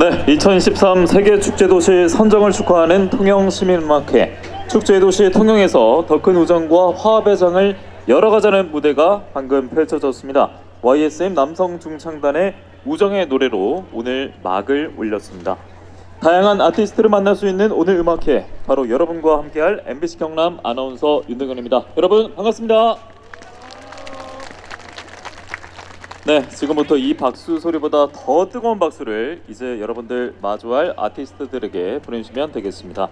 네, 2013 세계 축제 도시 선정을 축하하는 통영 시민음악회 축제 도시 통영에서 더 큰 우정과 화합의 장을 열어가자는 무대가 방금 펼쳐졌습니다. YSM 남성 중창단의 우정의 노래로 오늘 막을 올렸습니다. 다양한 아티스트를 만날 수 있는 오늘 음악회 바로 여러분과 함께할 MBC 경남 아나운서 윤동현입니다. 여러분 반갑습니다. 네, 지금부터 이 박수 소리보다 더 뜨거운 박수를 이제 여러분들 마주할 아티스트들에게 보내주시면 되겠습니다.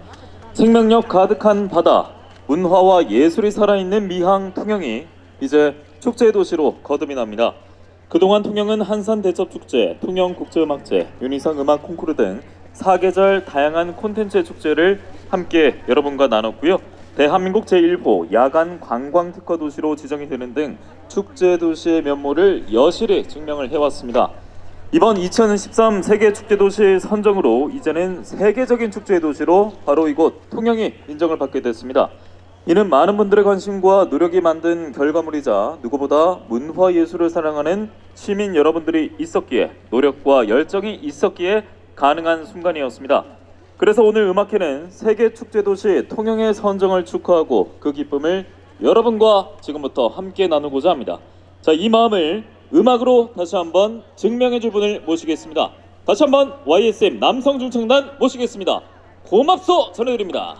생명력 가득한 바다, 문화와 예술이 살아있는 미항 통영이 이제 축제 도시로 거듭이 납니다. 그동안 통영은 한산 대첩 축제, 통영 국제음악제, 윤희상 음악 콩쿠르 등 사계절 다양한 콘텐츠 축제를 함께 여러분과 나눴고요. 대한민국 제1호 야간 관광 특화 도시로 지정이 되는 등 축제 도시의 면모를 여실히 증명을 해왔습니다. 이번 2013 세계 축제 도시 선정으로 이제는 세계적인 축제 도시로 바로 이곳 통영이 인정을 받게 됐습니다. 이는 많은 분들의 관심과 노력이 만든 결과물이자 누구보다 문화 예술을 사랑하는 시민 여러분들이 있었기에 노력과 열정이 있었기에 가능한 순간이었습니다. 그래서 오늘 음악회는 세계 축제 도시 통영의 선정을 축하하고 그 기쁨을 여러분과 지금부터 함께 나누고자 합니다. 자, 이 마음을 음악으로 다시 한번 증명해 줄 분을 모시겠습니다. 다시 한번 YSM 남성 중창단 모시겠습니다. 고맙소 전해드립니다.